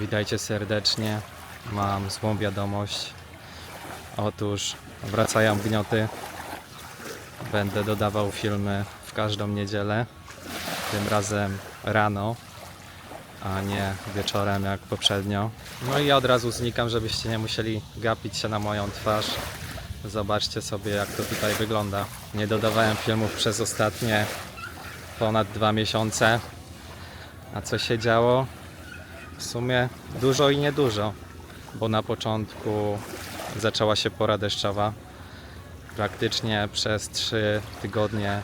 Witajcie serdecznie. Mam złą wiadomość. Otóż wracają gnioty. Będę dodawał filmy w każdą niedzielę. Tym razem rano, a nie wieczorem jak poprzednio. No i od razu znikam, żebyście nie musieli gapić się na moją twarz. Zobaczcie sobie jak to tutaj wygląda. Nie dodawałem filmów przez ostatnie ponad dwa miesiące. A co się działo? W sumie dużo i niedużo, bo na początku zaczęła się pora deszczowa. Praktycznie przez 3 tygodnie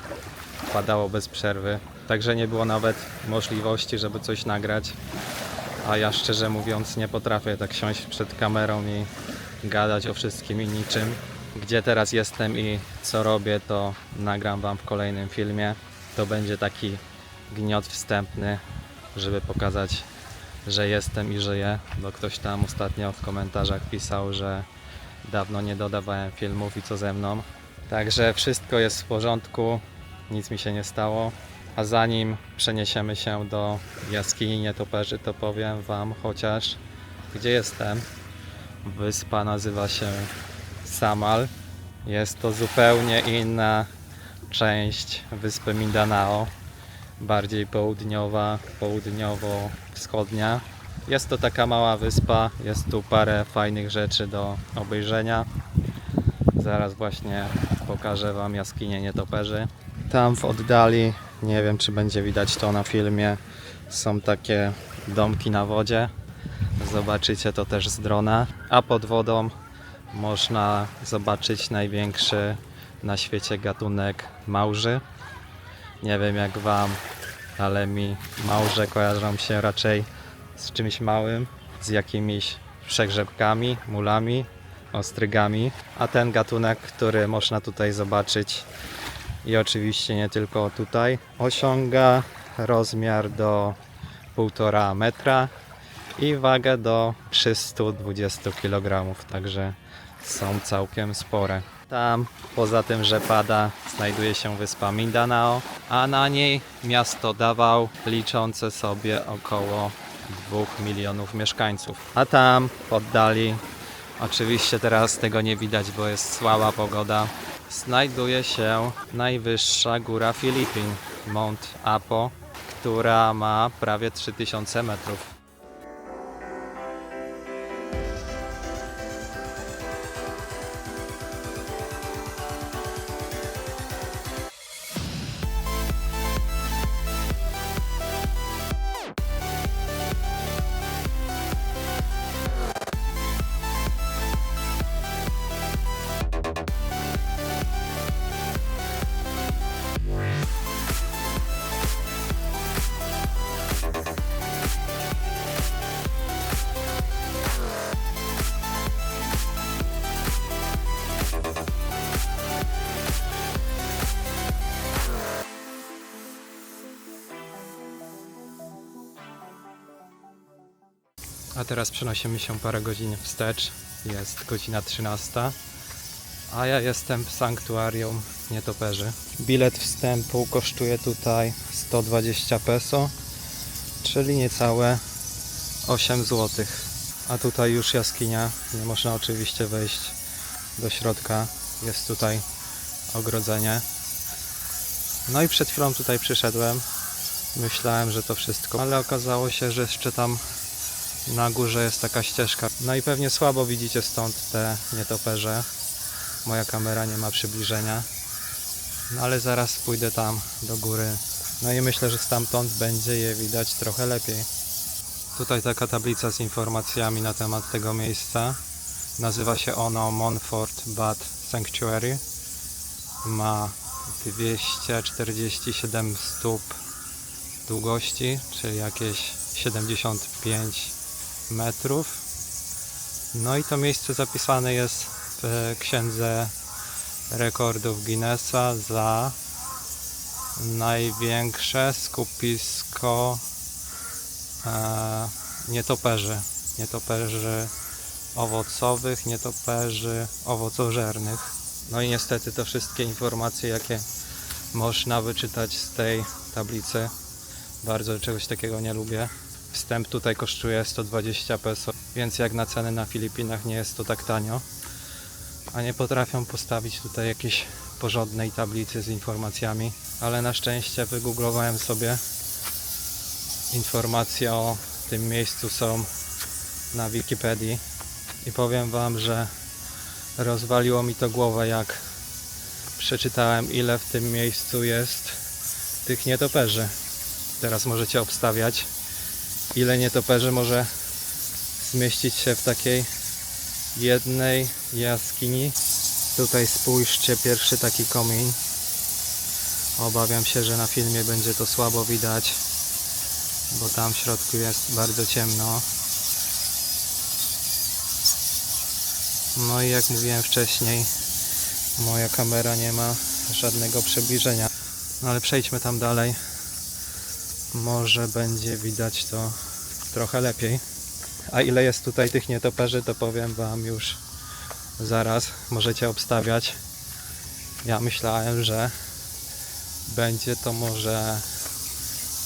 padało bez przerwy, także nie było nawet możliwości, żeby coś nagrać. A ja szczerze mówiąc nie potrafię tak siąść przed kamerą i gadać o wszystkim i niczym. Gdzie teraz jestem i co robię, to nagram Wam w kolejnym filmie. To będzie taki gniot wstępny, żeby pokazać że jestem i żyję, bo ktoś tam ostatnio w komentarzach pisał, że dawno nie dodawałem filmów i co ze mną. Także wszystko jest w porządku, nic mi się nie stało. A zanim przeniesiemy się do jaskini nietoperzy, to powiem Wam chociaż, gdzie jestem. Wyspa nazywa się Samal. Jest to zupełnie inna część wyspy Mindanao bardziej południowa, południowo-wschodnia. Jest to taka mała wyspa, jest tu parę fajnych rzeczy do obejrzenia. Zaraz właśnie pokażę Wam jaskinię nietoperzy. Tam w oddali, nie wiem czy będzie widać to na filmie, są takie domki na wodzie. Zobaczycie to też z drona. A pod wodą można zobaczyć największy na świecie gatunek małży. Nie wiem jak wam, ale mi małże kojarzą się raczej z czymś małym, z jakimiś przegrzebkami, mulami, ostrygami. A ten gatunek, który można tutaj zobaczyć i oczywiście nie tylko tutaj, osiąga rozmiar do 1,5 metra i wagę do 320 kg, także są całkiem spore. Tam, poza tym, że pada, znajduje się wyspa Mindanao, a na niej miasto Davao, liczące sobie około 2 milionów mieszkańców. A tam, w oddali, oczywiście teraz tego nie widać, bo jest słaba pogoda, znajduje się najwyższa góra Filipin, Mount Apo, która ma prawie 3000 metrów. A teraz przenosimy się parę godzin wstecz. Jest godzina 13. A ja jestem w sanktuarium nietoperzy. Bilet wstępu kosztuje tutaj 120 peso, czyli niecałe 8 zł. A tutaj już jaskinia. Nie można oczywiście wejść do środka. Jest tutaj ogrodzenie. No i przed chwilą tutaj przyszedłem. Myślałem, że to wszystko, ale okazało się, że jeszcze tam na górze jest taka ścieżka. No i pewnie słabo widzicie stąd te nietoperze. Moja kamera nie ma przybliżenia. No ale zaraz pójdę tam do góry. No i myślę, że stamtąd będzie je widać trochę lepiej. Tutaj taka tablica z informacjami na temat tego miejsca. Nazywa się ono Monfort Bat Sanctuary. Ma 247 stóp długości, czyli jakieś 75 metrów. No i to miejsce zapisane jest w księdze rekordów Guinnessa za największe skupisko e, nietoperzy. Nietoperzy owocowych, nietoperzy owocożernych. No i niestety to wszystkie informacje, jakie można wyczytać z tej tablicy. Bardzo czegoś takiego nie lubię. Wstęp tutaj kosztuje 120 peso, więc jak na ceny na Filipinach nie jest to tak tanio. A nie potrafią postawić tutaj jakiejś porządnej tablicy z informacjami, ale na szczęście wygooglowałem sobie informacje o tym miejscu są na Wikipedii i powiem Wam, że rozwaliło mi to głowę jak przeczytałem ile w tym miejscu jest tych nietoperzy. Teraz możecie obstawiać ile nietoperzy może zmieścić się w takiej jednej jaskini. Tutaj spójrzcie, pierwszy taki komin. Obawiam się, że na filmie będzie to słabo widać, bo tam w środku jest bardzo ciemno. No i jak mówiłem wcześniej, moja kamera nie ma żadnego przybliżenia. No ale przejdźmy tam dalej. Może będzie widać to trochę lepiej. A ile jest tutaj tych nietoperzy, to powiem Wam już zaraz. Możecie obstawiać. Ja myślałem, że będzie to może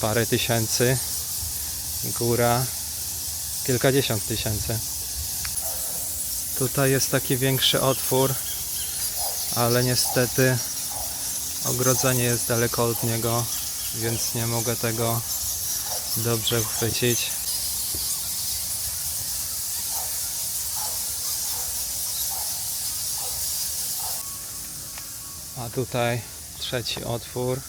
parę tysięcy, góra kilkadziesiąt tysięcy. Tutaj jest taki większy otwór, ale niestety ogrodzenie jest daleko od niego, więc nie mogę tego dobrze uchwycić. A tutaj trzeci otwór.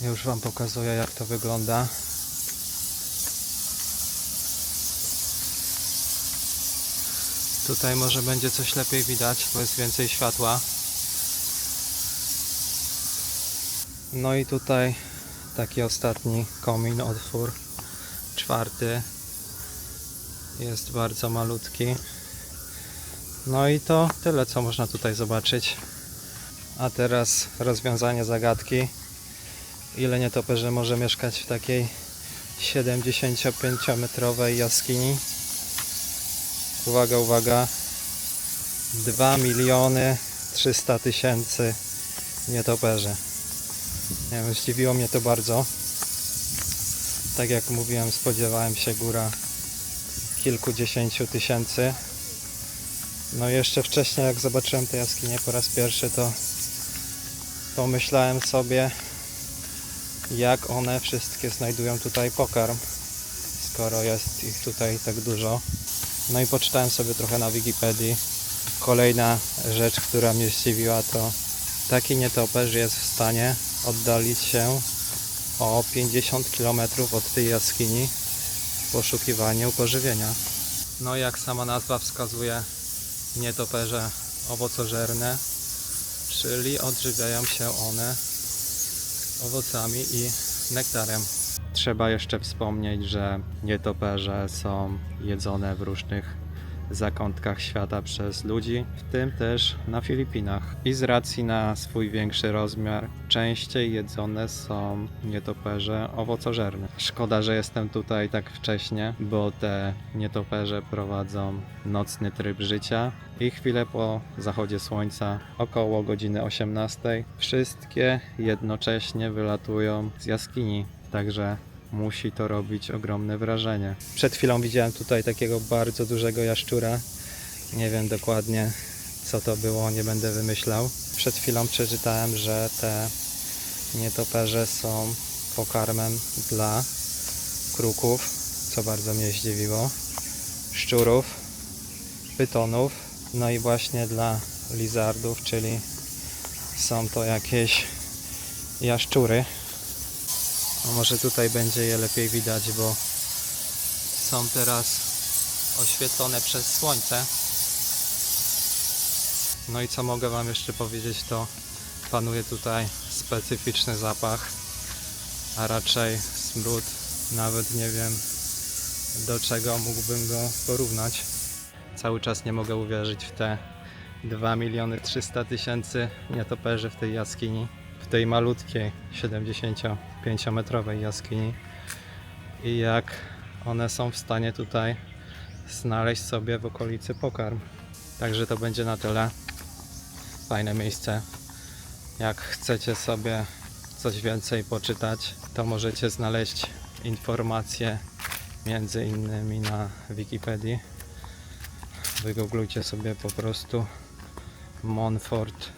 Już Wam pokazuję jak to wygląda. Tutaj może będzie coś lepiej widać, bo jest więcej światła. No i tutaj taki ostatni komin, otwór czwarty. Jest bardzo malutki. No i to tyle, co można tutaj zobaczyć. A teraz rozwiązanie zagadki. Ile nietoperzy może mieszkać w takiej 75-metrowej jaskini? Uwaga, uwaga. 2 miliony 300 tysięcy nietoperzy. Wiem, zdziwiło mnie to bardzo. Tak jak mówiłem, spodziewałem się góra kilkudziesięciu tysięcy. No jeszcze wcześniej, jak zobaczyłem te jaskinie po raz pierwszy, to pomyślałem sobie, jak one wszystkie znajdują tutaj pokarm, skoro jest ich tutaj tak dużo. No i poczytałem sobie trochę na Wikipedii. Kolejna rzecz, która mnie zdziwiła, to taki nietoperz jest w stanie oddalić się o 50 km od tej jaskini w poszukiwaniu pożywienia. No jak sama nazwa wskazuje, nietoperze owocożerne, czyli odżywiają się one owocami i nektarem. Trzeba jeszcze wspomnieć, że nietoperze są jedzone w różnych zakątkach świata przez ludzi, w tym też na Filipinach. I z racji na swój większy rozmiar, częściej jedzone są nietoperze owocożerne. Szkoda, że jestem tutaj tak wcześnie, bo te nietoperze prowadzą nocny tryb życia i chwilę po zachodzie słońca, około godziny 18, wszystkie jednocześnie wylatują z jaskini. Także musi to robić ogromne wrażenie. Przed chwilą widziałem tutaj takiego bardzo dużego jaszczura. Nie wiem dokładnie co to było, nie będę wymyślał. Przed chwilą przeczytałem, że te nietoperze są pokarmem dla kruków, co bardzo mnie zdziwiło, szczurów, pytonów, no i właśnie dla lizardów, czyli są to jakieś jaszczury. A może tutaj będzie je lepiej widać, bo są teraz oświetlone przez słońce. No i co mogę Wam jeszcze powiedzieć, to panuje tutaj specyficzny zapach, a raczej smród. Nawet nie wiem do czego mógłbym go porównać. Cały czas nie mogę uwierzyć w te 2 miliony 300 tysięcy nietoperzy w tej jaskini w tej malutkiej 75-metrowej jaskini i jak one są w stanie tutaj znaleźć sobie w okolicy pokarm. Także to będzie na tyle. Fajne miejsce. Jak chcecie sobie coś więcej poczytać, to możecie znaleźć informacje między innymi na Wikipedii. Wygooglujcie sobie po prostu Montfort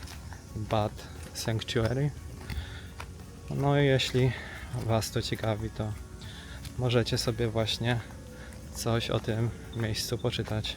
Bat Sanctuary. No i jeśli Was to ciekawi, to możecie sobie właśnie coś o tym miejscu poczytać.